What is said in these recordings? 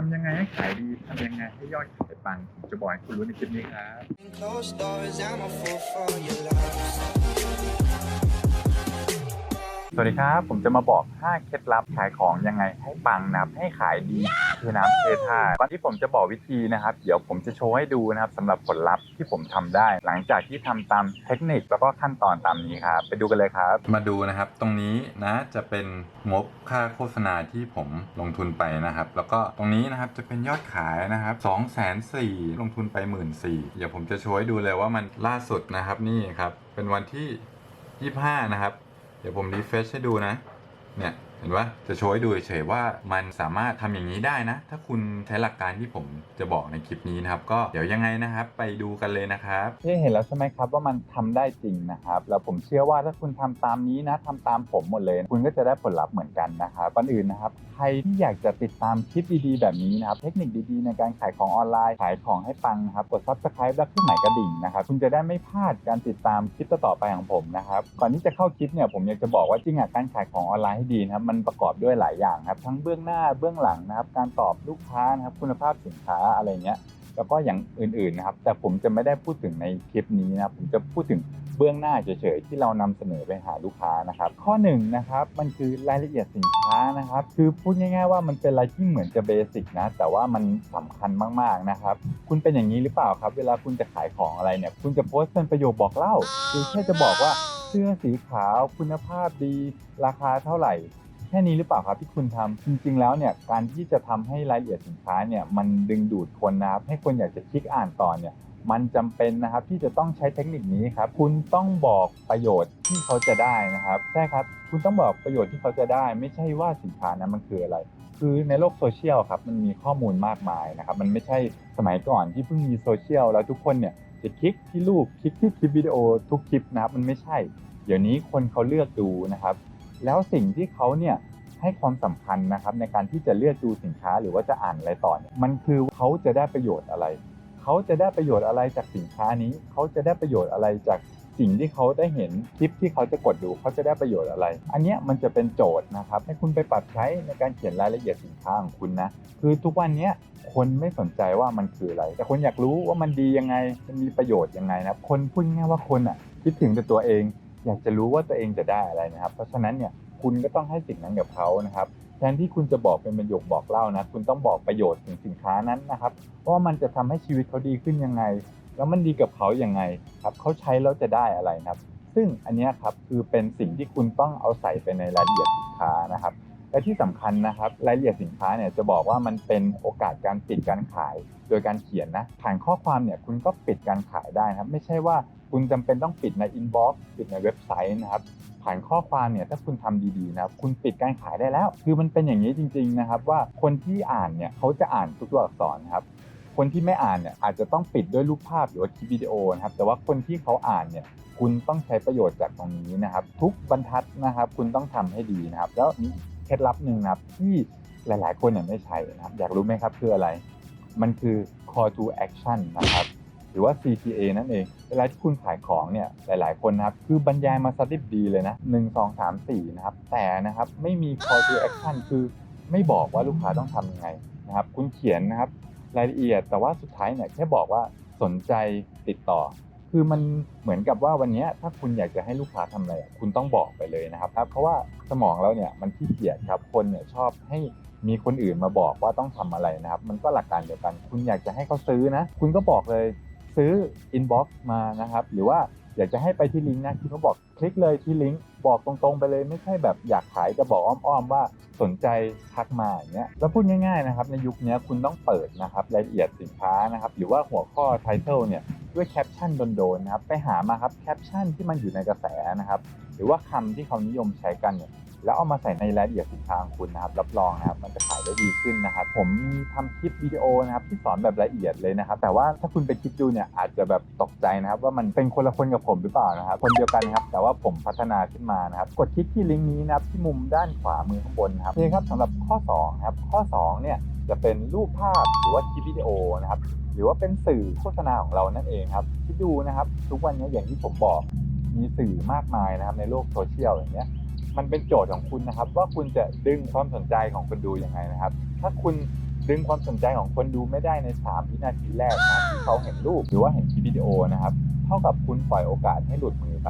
ทำยังไงให้ขายดีทำยังไงให้ยอดขายปังผมจะบอกให้คุณรู้ในคลิปนี้ครับ วัสดีครับ ผมจะมาบอก 5 เคล็ดลับขายของยังไงให้ปังนะครับให้ขายดีเทน้ำเทท่าก่อนที่ผมจะบอกวิธีนะครับ เดี๋ยวผมจะโชว์ให้ดูนะครับสำหรับผลลัพธ์ที่ผมทำได้ หลังจากที่ทำตามเทคนิคแล้วก็ขั้นตอนตามนี้ครับไปดูกันเลยครับ มาดูนะครับ ตรงนี้นะจะเป็นงบค่าโฆษณาที่ผมลงทุนไปนะครับ แล้วก็ตรงนี้นะครับจะเป็นยอดขายนะครับ2องแสนสี่ลงทุนไปหมื่นสี่เดี๋ยวผมจะโชว์ให้ดูเลยว่ามันล่าสุดนะครับนี่ครับเป็นวันที่ 25 นะครับ เดี๋ยวผมรีเฟรชให้ดูนะ เนี่ย เห็นว่าจะโชว์ให้ดูเฉยๆว่ามันสามารถทำอย่างนี้ได้นะ ถ้าคุณใช้หลักการที่ผมจะบอกในคลิปนี้นะครับ ก็เดี๋ยวยังไงนะครับ ไปดูกันเลยนะครับที่เห็นแล้วใช่ไหมครับว่ามันทำได้จริงนะครับ แล้วผมเชื่อว่าถ้าคุณทำตามนี้นะทำตามผมหมดเลย คุณก็จะได้ผลลัพธ์เหมือนกันนะครับก่อนอื่นนะครับ ใครที่อยากจะติดตามคลิปดีๆ แบบนี้นะครับ เทคนิคดีๆ ในการขายของออนไลน์ ขายของให้ปังนะครับ กด subscribe และขึ้นหมายกระดิ่งนะครับ คุณจะได้ไม่พลาดการติดตามคลิปต่อๆไปของผมนะครับ ก่อนที่จะเข้าคลิปเนี่ยผมอยากจะบอกว่าจริงอะการขายของออนไลน์ให้ดีนะครับมันประกอบด้วยหลายอย่างครับทั้งเบื้องหน้าเบื้องหลังนะครับ การตอบลูกค้านะครับคุณภาพสินค้าอะไรเงี้ยแล้วก็อย่างอื่นๆนะครับ แต่ผมจะไม่ได้พูดถึงในคลิปนี้นะผมจะพูดถึงเบื้องหน้าเฉยๆที่เรานำเสนอไปหาลูกค้านะครับ ข้อหนึ่งนะครับมันคือรายละเอียดสินค้านะครับ คือพูดง่ายๆว่ามันเป็นอะไรที่เหมือนจะเบสิกนะ แต่ว่ามันสำคัญมากๆนะครับ คุณเป็นอย่างนี้หรือเปล่าครับ เวลาคุณจะขายของอะไรเนี่ย คุณจะโพสต์เป็นประโยคบอกเล่า คือแค่จะบอกว่าเสื้อสีขาวคุณภาพดีราคาเท่าไหร่ แค่นี้หรือเปล่าครับที่คุณทำจริงๆแล้วเนี่ยการที่จะทำให้รายละเอียดสินค้าเนี่ยมันดึงดูดคนนะครับให้คนอยากจะคลิกอ่านต่อเนี่ยมันจำเป็นนะครับที่จะต้องใช้เทคนิคนี้ครับคุณต้องบอกประโยชน์ที่เขาจะได้นะครับใช่ครับคุณต้องบอกประโยชน์ที่เขาจะได้ ไม่ใช่ว่าสินค้านั้นมันคืออะไร คือในโลกโซเชียลครับมันมีข้อมูลมากมายนะครับมันไม่ใช่สมัยก่อนที่เพิ่งมีโซเชียลแล้วทุกคนเนี่ยจะคลิกที่รูปคลิกที่คลิปวิดีโอทุกคลิปนะครับมันไม่ใช่ เดี๋ยวนี้คนเขาเลือกดูนะครับ แล้วสิ่งที่เขาเนี่ยให้ความสำคัญนะครับในการที่จะเลือกดูสินค้าหรือว่าจะอ่านอะไรต่อเนี่ยมันคือเขาจะได้ประโยชน์อะไร เขาจะได้ประโยชน์อะไรจากสินค้านี้ เขาจะได้ประโยชน์อะไรจากสิ่งที่เขาได้เห็นคลิปที่เขาจะกดดูเขาจะได้ประโยชน์อะไร อันนี้มันจะเป็นโจทย์นะครับให้คุณไปปรับใช้ในการเขียนรายละเอียดสินค้าของคุณนะคือทุกวันนี้คนไม่สนใจว่ามันคืออะไร แต่คนอยากรู้ว่ามันดียังไงมันมีประโยชน์ยังไงนะคนพูดง่ายว่าคนอะคิดถึงแต่ตัวเอง อยากจะรู้ว่าตัวเองจะได้อะไรนะครับ เพราะฉะนั้นเนี่ยคุณก็ต้องให้สิ่งนั้นกับเขานะครับแทนที่คุณจะบอกเป็นประโยคบอกเล่านะ คุณต้องบอกประโยชน์ถึงสินค้านั้นนะครับว่ามันจะทำให้ชีวิตเขาดีขึ้นยังไง แล้วมันดีกับเขาอย่างไงครับเขาใช้แล้วจะได้อะไรนะครับ ซึ่งอันนี้ครับคือเป็นสิ่งที่คุณต้องเอาใส่ไปในรายละเอียดสินค้านะครับและที่สำคัญนะครับรายละเอียดสินค้าเนี่ยจะบอกว่ามันเป็นโอกาสการปิดการขาย โดยการเขียนนะผ่านข้อความเนี่ยคุณก็ปิดการขายได้นะครับ ไม่ใช่ว่า คุณจำเป็นต้องปิดในอินบ็อกซ์ปิดในเว็บไซต์นะครับผ่านข้อความเนี่ยถ้าคุณทำดีๆนะครับคุณปิดการขายได้แล้ว คือมันเป็นอย่างนี้จริง ๆนะครับ ว่าคนที่อ่านเนี่ยเขาจะอ่านทุกตัวอักษรนะครับคนที่ไม่อ่านเนี่ยอาจจะต้องปิดด้วยรูปภาพหรือว่าคลิปวิดีโอนะครับแต่ว่าคนที่เขาอ่านเนี่ยคุณต้องใช้ประโยชน์จากตรงนี้นะครับ ทุกบรรทัดนะครับ คุณต้องทำให้ดีนะครับ แล้วมีเคล็ดลับหนึ่งนะครับที่หลาย ๆ คนเนี่ยไม่ใช้นะครับ อยากรู้ไหมครับคืออะไร มันคือ call to action นะครับ รือว่า CTA นั่นเอง เวลาที่คุณขายของเนี่ยหลาย ๆ คนนะครับ คือบรรยายมาสดิบดีเลยนะ 1 2 3 4 นะครับ แต่นะครับไม่มี call to action คือไม่บอกว่าลูกค้าต้องทำยังไงนะครับ คุณเขียนนะครับรายละเอียด แต่ว่าสุดท้ายเนี่ยแค่บอกว่าสนใจติดต่อ คือมันเหมือนกับว่าวันนี้ถ้าคุณอยากจะให้ลูกค้าทำอะไร คุณต้องบอกไปเลยนะครับ เพราะว่าสมองเราเนี่ยมันขี้เกียจครับ คนเนี่ยชอบให้มีคนอื่นมาบอกว่าต้องทำอะไรนะครับ มันก็หลักการเดียวกัน คุณอยากจะให้เขาซื้อนะ คุณก็บอกเลย ซื้อ inbox มานะครับ หรือว่าอยากจะให้ไปที่ลิงก์นะที่เขาบอกคลิกเลยที่ลิงก์บอกตรงๆไปเลยไม่ใช่แบบอยากขายจะบอกอ้อมๆว่าสนใจทักมาอย่างเงี้ยแล้วพูดง่ายๆนะครับในยุคนี้คุณต้องเปิดนะครับรายละเอียดสินค้านะครับหรือว่าหัวข้อไทเทลเนี่ยด้วยแคปชั่นโดนๆนะครับไปหามาครับแคปชั่นที่มันอยู่ในกระแสนะครับหรือว่าคำที่เขานิยมใช้กันเนี่ย แล้วเอามาใส่ในรายละเอียดสินค้าของคุณนะครับรับรองนะครับมันจะขายได้ดีขึ้นนะครับผมมีทำคลิปวิดีโอนะครับที่สอนแบบละเอียดเลยนะครับแต่ว่าถ้าคุณไปคิดดูเนี่ยอาจจะแบบตกใจนะครับว่ามันเป็นคนละคนกับผมหรือเปล่านะครับคนเดียวกันครับแต่ว่าผมพัฒนาขึ้นมานะครับกดคลิกที่ลิงก์นี้นะครับที่มุมด้านขวามือข้างบนนะครับนี่ครับสำหรับข้อ2ครับข้อ2เนี่ยจะเป็นรูปภาพหรือว่าคลิปวิดีโอนะครับหรือว่าเป็นสื่อโฆษณาของเรานั่นเองครับคิดดูนะครับ ทุกวันนี้อย่างที่ผมบอกมีสื่อมากมายนะครับในโลกโซเชียลอย่างเงี้ย มันเป็นโจทย์ของคุณนะครับ ว่าคุณจะดึงความสนใจของคนดูยังไงนะครับ ถ้าคุณดึงความสนใจของคนดูไม่ได้ใน 3 วินาทีแรกนะที่เขาเห็นรูปหรือว่าเห็นคลิปวิดีโอนะครับ เท่ากับคุณปล่อยโอกาสให้หลุดมือไป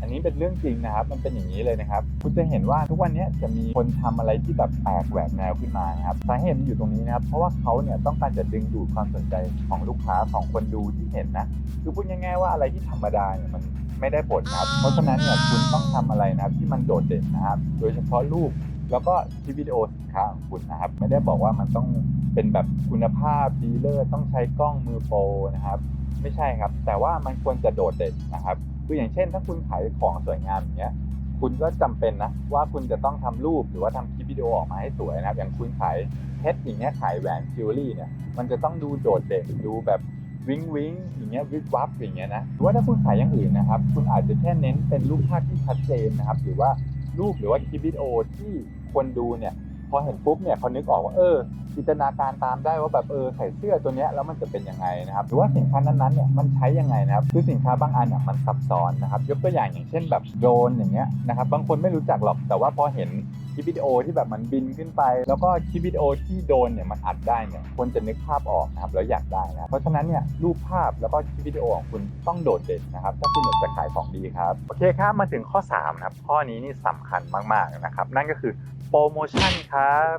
อันนี้เป็นเรื่องจริงนะครับ มันเป็นอย่างนี้เลยนะครับ คุณจะเห็นว่าทุกวันนี้จะมีคนทำอะไรที่แบบแปลกแหวกแนวขึ้นมานะครับสาเหตุมันอยู่ตรงนี้นะครับ เพราะว่าเขาเนี่ยต้องการจะดึงดูดความสนใจของลูกค้าของคนดูที่เห็นนะ คือพูดง่ายๆว่าอะไรที่ธรรมดาเนี่ยมัน ไม่ได้ผลนะครับ เพราะฉะนั้นเนี่ยคุณต้องทำอะไรนะครับที่มันโดดเด่นนะครับ โดยเฉพาะรูปแล้วก็คลิปวิดีโอสินค้าของคุณนะครับ ไม่ได้บอกว่ามันต้องเป็นแบบคุณภาพดีเลิศต้องใช้กล้องมือโปรนะครับ ไม่ใช่ครับ แต่ว่ามันควรจะโดดเด่นนะครับคืออย่างเช่น ถ้าคุณขายของสวยงามอย่างเงี้ยคุณก็จำเป็นนะว่าคุณจะต้องทำรูปหรือว่าทำคลิปวิดีโอออกมาให้สวยนะครับ อย่างคุณขายเพชรอย่างเงี้ยขายแหวนจิวเวลรี่เนี่ยมันจะต้องดูโดดเด่นดูแบบ วิงวิงอย่างเงี้ยวิบวับอย่างเงี้ยนะหรือว่าถ้าคุณขายอย่างอื่นนะครับ คุณอาจจะแค่เน้นเป็นรูปภาพที่ชัดเจนนะครับ หรือว่ารูปหรือว่าคลิปวิดีโอที่คนดูเนี่ยพอเห็นปุ๊บเนี่ยเขานึกออกว่าเออจินตนาการตามได้ว่าแบบเออใส่เสื้อตัวเนี้ยแล้วมันจะเป็นยังไงนะครับ หรือว่าสินค้านั้นๆเนี่ยมันใช้ยังไงนะครับคือสินค้าบางอันอะมันซับซ้อนนะครับ ยกตัวอย่างอย่างเช่นแบบโดรนอย่างเงี้ยนะครับบางคนไม่รู้จักหรอกแต่ว่าพอเห็น ลิปวิดีโอที่แบบมันบินขึ้นไป แล้วก็คลิปวิดีโอที่โดนเนี่ยมันอัดได้เนี่ยคนจะนึกภาพออกนะครับแล้วอยากได้นะเพราะฉะนั้นเนี่ยรูปภาพแล้วก็คลิปวิดีโอของคุณต้องโดดเด่นนะครับถ้าคุณอยากจะขายของดีครับโอเคครับมาถึงข้อ3นะครับข้อนี้นี่สำคัญมากๆนะครับนั่นก็คือโปรโมชั่นครับ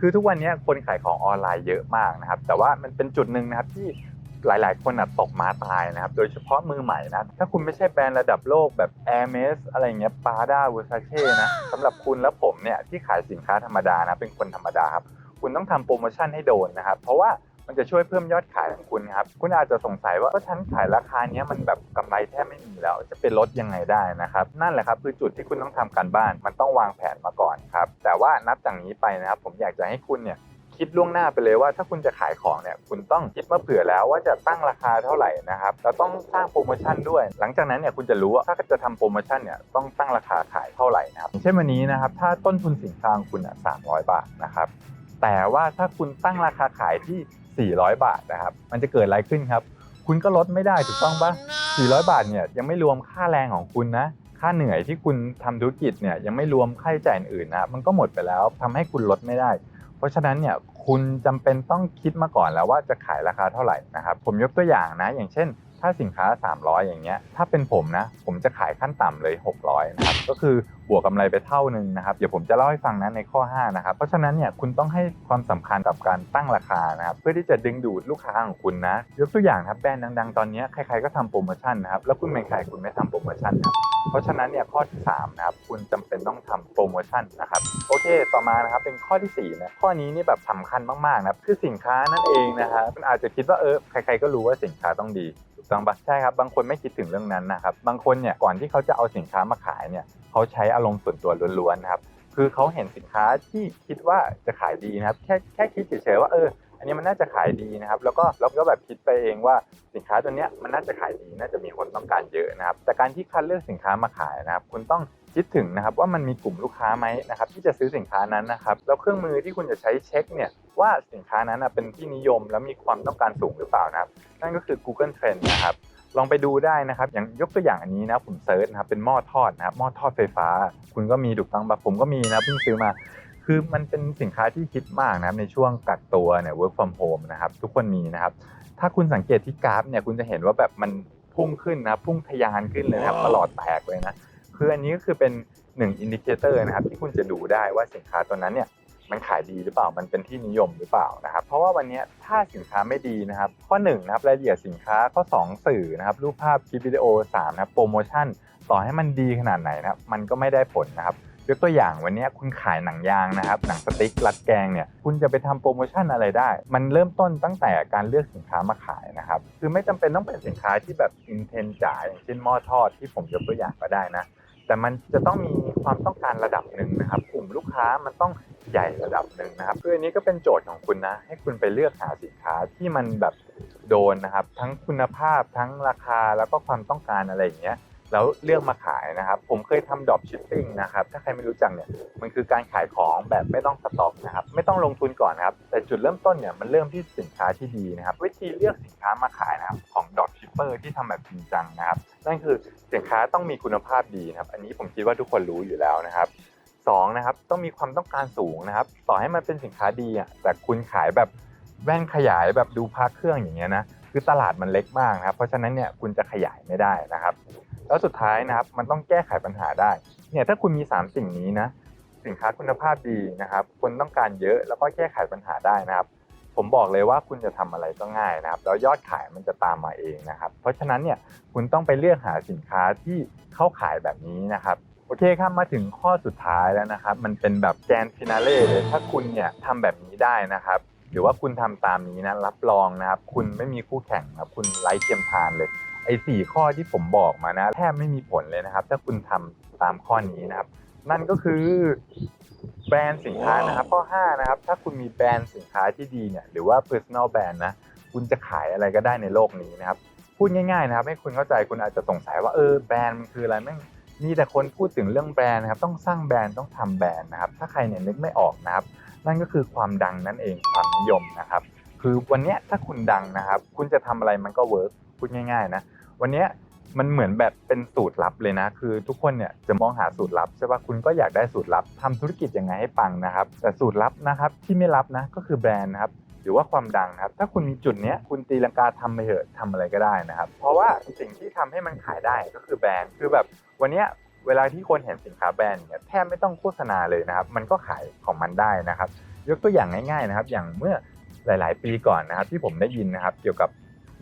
คือทุกวันนี้คนขายของออนไลน์เยอะมากนะครับแต่ว่ามันเป็นจุดหนึ่งนะครับที่ หลายๆ คนอะตกม้าตายนะครับ โดยเฉพาะมือใหม่นะ ถ้าคุณไม่ใช่แบรนด์ระดับโลกแบบ Air m e s อะไรเงี้ย Prada Versace นะสำหรับคุณและผมเนี่ยที่ขายสินค้าธรรมดานะ เป็นคนธรรมดาครับ คุณต้องทำโปรโมชั่นให้โดนนะครับ เพราะว่ามันจะช่วยเพิ่มยอดขายของคุณครับ คุณอาจจะสงสัยว่าก็ฉันขายราคาเนี้ยมันแบบกำไรแทบไม่มีแล้ว จะเป็นลดยังไงได้นะครับ นั่นแหละครับคือจุดที่คุณต้องทำการบ้าน มันต้องวางแผนมาก่อนครับ แต่ว่านับจากนี้ไปนะครับ ผมอยากจะให้คุณเนี่ย คิดล่วงหน้าไปเลยว่าถ้าคุณจะขายของเนี่ยคุณต้องคิดมาเผื่อแล้วว่าจะตั้งราคาเท่าไหร่นะครับแล้วต้องสร้างโปรโมชั่นด้วย หลังจากนั้นเนี่ยคุณจะรู้ว่าถ้าจะทำโปรโมชั่นเนี่ยต้องตั้งราคาขายเท่าไหร่นะครับเช่นวันนี้นะครับถ้าต้นทุนสินค้าของคุณอะ300บาทนะครับแต่ว่าถ้าคุณตั้งราคาขายที่ 400 บาทนะครับมันจะเกิดอะไรขึ้นครับคุณก็ลดไม่ได้ถูกต้องปะ400 บาทเนี่ยยังไม่รวมค่าแรงของคุณนะค่าเหนื่อยที่คุณทำธุรกิจเนี่ยยังไม่รวมค่าใช้จ่ายอื่นนะมันก็หมดไปแล้วทำให้คุณลดไม่ได้ เพราะฉะนั้นเนี่ย คุณจำเป็นต้องคิดมาก่อนแล้วว่าจะขายราคาเท่าไหร่นะครับผมยกตัวอย่างนะอย่างเช่น ถ้าสินค้า 300 อย่างเงี้ย ถ้าเป็นผมนะ ผมจะขายขั้นต่ำเลย 600 นะครับ ก็คือบวกกำไรไปเท่านึงนะครับ เดี๋ยวผมจะเล่าให้ฟังนะในข้อ 5 นะครับ เพราะฉะนั้นเนี่ยคุณต้องให้ความสำคัญกับการตั้งราคานะครับ เพื่อที่จะดึงดูดลูกค้าของคุณนะ ยกตัวอย่างครับแบรนด์ดังๆ ตอนนี้ใครๆก็ทำโปรโมชั่นนะครับ แล้วคุณไม่ขายคุณไม่ทำโปรโมชั่นนะครับเพราะฉะนั้นเนี่ยข้อที่3นะครับคุณจำเป็นต้องทำโปรโมชั่นนะครับโอเค ต่อมานะครับเป็นข้อที่4นะข้อนี้นี่แบบสำคัญมากๆนะคือสินค้านั่นเองนะครับอาจจะคิดว่าเออใครๆก็รู้ว่าสินค้าต้องดี ถูกต้องปะใช่ครับบางคนไม่คิดถึงเรื่องนั้นนะครับบางคนเนี่ยก่อนที่เขาจะเอาสินค้ามาขายเนี่ยเขาใช้อารมณ์ส่วนตัวล้วนๆนะครับคือเขาเห็นสินค้าที่คิดว่าจะขายดีนะครับแค่แค่คิดเฉยๆว่าเอออันนี้มันน่าจะขายดีนะครับ แล้วก็เราก็แบบคิดไปเองว่าสินค้าตัวเนี้ยมันน่าจะขายดีน่าจะมีคนต้องการเยอะนะครับแต่การที่คัดเลือกสินค้ามาขายนะครับ คุณต้อง คิดถึงนะครับว่ามันมีกลุ่มลูกค้าไหมนะครับที่จะซื้อสินค้านั้นนะครับแล้วเครื่องมือที่คุณจะใช้เช็คเนี่ยว่าสินค้านั้นนะเป็นที่นิยมและมีความต้องการสูงหรือเปล่านะครับนั่นก็คือ Google Trend นะครับลองไปดูได้นะครับ อย่างยกตัวอย่างอันนี้นะผมเซิร์ชนะครับเป็นหม้อทอดนะครับหม้อทอดไฟฟ้า คุณก็มีถูกต้องปะผมก็มีนะเพิ่งซื้อมา คือมันเป็นสินค้าที่ฮิตมากนะครับในช่วงกักตัวเนี่ย work from home นะครับทุกคนมีนะครับถ้าคุณสังเกตที่กราฟเนี่ยคุณจะเห็นว่าแบบมันพุ่งขึ้นนะพุ่งทะยานขึ้นเลยนะครับตลอดแตกเลยนะ คืออันนี้ก็คือเป็นหนึ่งอินดิเคเตอร์นะครับที่คุณจะดูได้ว่าสินค้าตัวนั้นเนี่ยมันขายดีหรือเปล่ามันเป็นที่นิยมหรือเปล่านะครับเพราะว่าวันนี้ถ้าสินค้าไม่ดีนะครับ ข้อ1นะครับรายละเอียดสินค้าข้อ 2 สื่อนะครับรูปภาพคลิปวิดีโอ3นะครับโปรโมชั่นต่อให้มันดีขนาดไหนนะครับมันก็ไม่ได้ผลนะครับยกตัวอย่างวันนี้คุณขายหนังยางนะครับหนังสติ๊กรัดแกงเนี่ยคุณจะไปทำโปรโมชั่นอะไรได้ มันเริ่มต้นตั้งแต่การเลือกสินค้ามาขายนะครับคือไม่จำเป็นต้องเป็นสินค้าที่แบบอินเทนจ๋าอย่างเช่นหม้อทอดที่ผมยกตัวอย่างก็ได้นะ แต่มันจะต้องมีความต้องการระดับหนึ่งนะครับ กลุ่มลูกค้ามันต้องใหญ่ระดับหนึ่งนะครับคืออันนี้ก็เป็นโจทย์ของคุณนะ ให้คุณไปเลือกหาสินค้าที่มันแบบโดนนะครับ ทั้งคุณภาพทั้งราคาแล้วก็ความต้องการอะไรอย่างเงี้ย แล้วเลือกมาขายนะครับ ผมเคยทำดรอปชิปปิ้งนะครับ ถ้าใครไม่รู้จักเนี่ย มันคือการขายของแบบไม่ต้องสต็อกนะครับ ไม่ต้องลงทุนก่อนนะครับ แต่จุดเริ่มต้นเนี่ยมันเริ่มที่สินค้าที่ดีนะครับ วิธีเลือกสินค้ามาขายนะครับของดรอปชิปเปอร์ที่ทำแบบจริงจังนะครับ นั่นคือสินค้าต้องมีคุณภาพดีนะครับ อันนี้ผมคิดว่าทุกคนรู้อยู่แล้วนะครับสองนะครับต้องมีความต้องการสูงนะครับ ต่อให้มันเป็นสินค้าดีอะแต่คุณขายแบบแว่นขยายแบบดูพักเครื่องอย่างเงี้ยนะคือตลาดมันเล็กมากนะครับ เพราะฉะนั้นเนี่ยคุณจะขยายไม่ได้นะครับ แล้วสุดท้ายนะครับมันต้องแก้ไขปัญหาได้ เนี่ยถ้าคุณมี 3 สิ่งนี้นะสินค้าคุณภาพดีนะครับคนต้องการเยอะแล้วก็แก้ไขปัญหาได้นะครับ ผมบอกเลยว่าคุณจะทำอะไรก็ง่ายนะครับแล้วยอดขายมันจะตามมาเองนะครับ เพราะฉะนั้นเนี่ยคุณต้องไปเลือกหาสินค้าที่เข้าขายแบบนี้นะครับโอเคครับมาถึงข้อสุดท้ายแล้วนะครับ มันเป็นแบบแกนฟินาเล่เลยถ้าคุณเนี่ยทำแบบนี้ได้นะครับหรือว่าคุณทำตามนี้นะรับรองนะครับ คุณไม่มีคู่แข่งนะครับคุณไร้เทียมทานเลย ไอ้สี่ข้อที่ผมบอกมานะแทบไม่มีผลเลยนะครับ ถ้าคุณทำตามข้อนี้นะครับ นั่นก็คือแบรนด์สินค้านะครับ ข้อ5นะครับ ถ้าคุณมีแบรนด์สินค้าที่ดีเนี่ยหรือว่า personal brand นะคุณจะขายอะไรก็ได้ในโลกนี้นะครับ พูดง่ายๆนะครับ ให้คุณเข้าใจคุณอาจจะสงสัยว่าเออแบรนด์มันคืออะไรแม่งมีแต่คนพูดถึงเรื่องแบรนด์นะครับ ต้องสร้างแบรนด์ต้องทำแบรนด์นะครับ ถ้าใครเนี่ยนึกไม่ออกนะครับ นั่นก็คือความดังนั่นเองความนิยมนะครับ คือวันนี้ถ้าคุณดังนะครับ คุณจะทำอะไรมันก็เวิร์ก พูดง่าย ๆ นะ วันนี้มันเหมือนแบบเป็นสูตรลับเลยนะ คือทุกคนเนี่ยจะมองหาสูตรลับใช่ปะคุณก็อยากได้สูตรลับทำธุรกิจยังไงให้ปังนะครับ แต่สูตรลับนะครับที่ไม่ลับนะก็คือแบรนด์นะครับหรือว่าความดังครับ ถ้าคุณมีจุดเนี้ยคุณตีลังกาทำไปเถอะทำอะไรก็ได้นะครับ เพราะว่าสิ่งที่ทำให้มันขายได้ก็คือแบรนด์คือแบบวันเนี้ยเวลาที่คนเห็นสินค้าแบรนด์เนี่ยแทบไม่ต้องโฆษณาเลยนะครับ มันก็ขายของมันได้นะครับ ยกตัวอย่างง่ายๆนะครับ อย่างเมื่อหลาย ๆ ปีก่อนนะครับ ที่ผมได้ยินนะครับ เกี่ยวกับ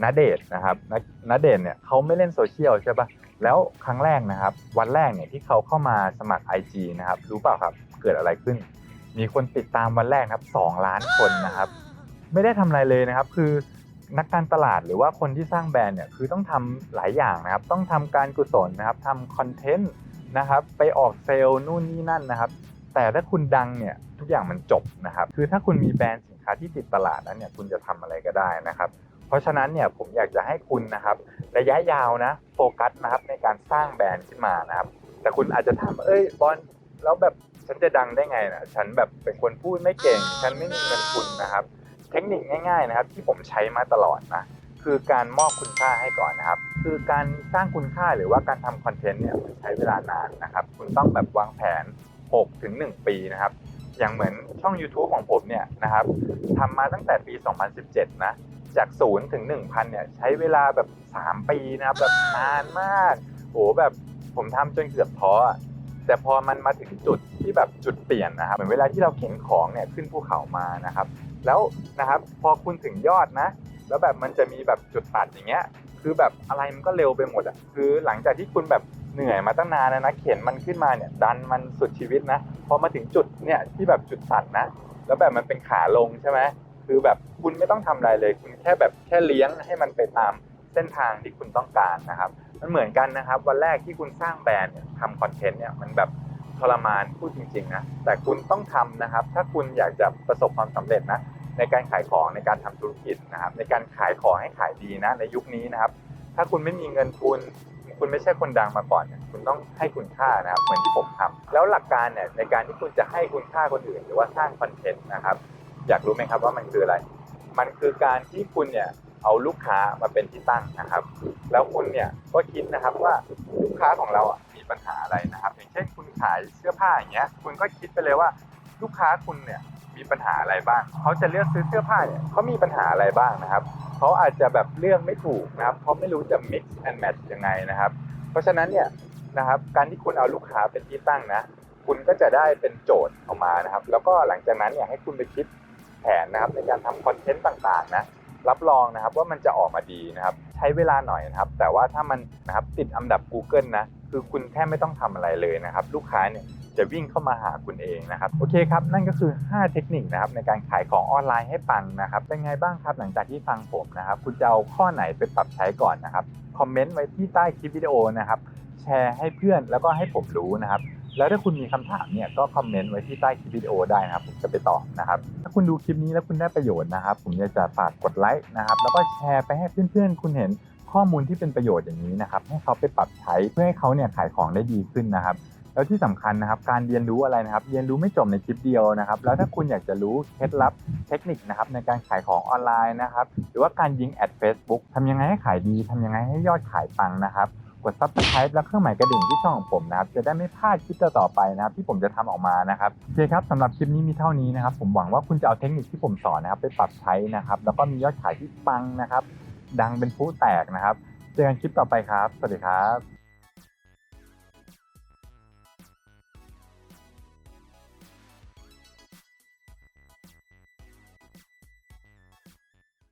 ณเดชนะครับณณเดชเนี่ยเขาไม่เล่นโซเชียลใช่ปะแล้วครั้งแรกนะครับ วันแรกเนี่ยที่เขาเข้ามาสมัคร IG นะครับ รู้เปล่าครับ เกิดอะไรขึ้น มีคนติดตามวันแรกครับ2ล้านคนนะครับ ไม่ได้ทำอะไรเลยนะครับ คือนักการตลาดหรือว่าคนที่สร้างแบรนด์เนี่ยคือต้องทำหลายอย่างนะครับ ต้องทำการกุศลนะครับทำคอนเทนต์นะครับ ไปออกเซลล์นู่นนี่นั่นนะครับ แต่ถ้าคุณดังเนี่ยทุกอย่างมันจบนะครับ คือถ้าคุณมีแบรนด์สินค้าที่ติดตลาดนั้นเนี่ยคุณจะทำอะไรก็ได้นะครับ เพราะฉะนั้นเนี่ยผมอยากจะให้คุณนะครับระยะยาวนะโฟกัสนะครับในการสร้างแบรนด์ขึ้นมานะครับ แต่คุณอาจจะถามเอ้ยบอลแล้วแบบฉันจะดังได้ไงนะฉันแบบเป็นคนพูดไม่เก่ง ฉันไม่มีเงินทุนนะครับ เทคนิคง่าย ๆนะครับ ที่ผมใช้มาตลอดนะคือการมอบคุณค่าให้ก่อนนะครับ คือการสร้างคุณค่าหรือว่าการทำคอนเทนต์เนี่ยมันใช้เวลานานนะครับ คุณต้องแบบวางแผน 6 ถึง 1 ปีนะครับ อย่างเหมือนช่อง YouTube ของผมเนี่ยนะครับทำมาตั้งแต่ปี 2017 นะ จาก0ถึง 1,000เนี่ยใช้เวลาแบบ 3 ปีนะครับแบบนานมากโอ้แบบผมทำจนเกือบท้ออแต่พอมันมาถึงจุดที่แบบจุดเปลี่ยนนะครับเหมือนเวลาที่เราเข็นของเนี่ยขึ้นภูเขามานะครับ แล้วนะครับพอคุณถึงยอดนะ แล้วแบบมันจะมีแบบจุดตัดอย่างเงี้ยคือแบบอะไรมันก็เร็วไปหมดอะคือหลังจากที่คุณแบบเหนื่อยมาตั้งนานนะนะเข็นมันขึ้นมาเนี่ยดันมันสุดชีวิตนะพอมาถึงจุดเนี่ยที่แบบจุดตัดนะ แล้วแบบมันเป็นขาลงใช่ไหม คือแบบคุณไม่ต้องทำอะไรเลย คุณแค่แบบแค่เลี้ยงให้มันไปตามเส้นทางที่คุณต้องการนะครับมันเหมือนกันนะครับ วันแรกที่คุณสร้างแบรนด์ทำคอนเทนต์เนี่ยมันแบบทรมานพูดจริงๆนะแต่คุณต้องทำนะครับ ถ้าคุณอยากจะประสบความสำเร็จนะในการขายของในการทำธุรกิจนะครับ ในการขายของให้ขายดีนะ ในยุคนี้นะครับ ถ้าคุณไม่มีเงินทุน คุณไม่ใช่คนดังมาก่อนเนี่ยคุณต้องให้คุณค่านะครับ เหมือนที่ผมทำแล้วหลักการเนี่ยในการที่คุณจะให้คุณค่าคนอื่น หรือว่าสร้างคอนเทนต์นะครับ อยากรู้ไหมครับว่ามันคืออะไร มันคือการที่คุณเนี่ยเอาลูกค้ามาเป็นที่ตั้งนะครับ แล้วคุณเนี่ยก็คิดนะครับว่าลูกค้าของเราอะมีปัญหาอะไรนะครับ อย่างเช่นคุณขายเสื้อผ้าอย่างเงี้ย คุณก็คิดไปเลยว่าลูกค้าคุณเนี่ยมีปัญหาอะไรบ้าง เขาจะเลือกซื้อเสื้อผ้าเนี่ยเขามีปัญหาอะไรบ้างนะครับ เขาอาจจะแบบเลือกไม่ถูกนะครับเขาไม่รู้จะ mix and match ยังไงนะครับ เพราะฉะนั้นเนี่ยนะครับ การที่คุณเอาลูกค้าเป็นที่ตั้งนะ คุณก็จะได้เป็นโจทย์ออกมานะครับ แล้วก็หลังจากนั้นเนี่ยให้คุณไปคิด แผนนะครับในการทำคอนเทนต์ต่างๆนะรับรองนะครับว่ามันจะออกมาดีนะครับ ใช้เวลาหน่อยนะครับ แต่ว่าถ้ามันนะครับติดอันดับ Google นะคือคุณแทบไม่ต้องทำอะไรเลยนะครับ ลูกค้าเนี่ยจะวิ่งเข้ามาหาคุณเองนะครับโอเคครับนั่นก็คือ 5 เทคนิคนะครับในการขายของออนไลน์ให้ปังนะครับเป็นไงบ้างครับหลังจากที่ฟังผมนะครับ คุณจะเอาข้อไหนไปปรับใช้ก่อนนะครับคอมเมนต์ไว้ที่ใต้คลิปวิดีโอนะครับแชร์ให้เพื่อนแล้วก็ให้ผมรู้นะครับ แล้วถ้าคุณมีคำถามเนี่ยก็คอมเมนต์ไว้ที่ใต้คลิปวิดีโอได้นะครับ ผมจะไปตอบนะครับ ถ้าคุณดูคลิปนี้แล้วคุณได้ประโยชน์นะครับ ผมจะฝากกดไลค์นะครับ แล้วก็แชร์ไปให้เพื่อนๆ คุณเห็นข้อมูลที่เป็นประโยชน์อย่างนี้นะครับ ให้เขาไปปรับใช้เพื่อให้เขาเนี่ยขายของได้ดีขึ้นนะครับ แล้วที่สำคัญนะครับ การเรียนรู้อะไรนะครับ เรียนรู้ไม่จบในคลิปเดียวนะครับ แล้วถ้าคุณอยากจะรู้เคล็ดลับเทคนิคนะครับในการขายของออนไลน์นะครับ หรือว่าการยิงแอด Facebook ทำยังไงให้ขายดีทำยังไงให้ยอดขายปังนะครับ กด subscribe และเครื่องหมายกระดิ่งที่ช่องของผมนะครับ จะได้ไม่พลาดคลิปต่อๆไปนะครับ ที่ผมจะทำออกมานะครับโอเคครับสำหรับคลิปนี้มีเท่านี้นะครับ ผมหวังว่าคุณจะเอาเทคนิคที่ผมสอนนะครับไปปรับใช้นะครับ แล้วก็มียอดขายที่ปังนะครับ ดังเป็นผู้แตกนะครับ เจอกันคลิปต่อไปครับ สวัสดีครับ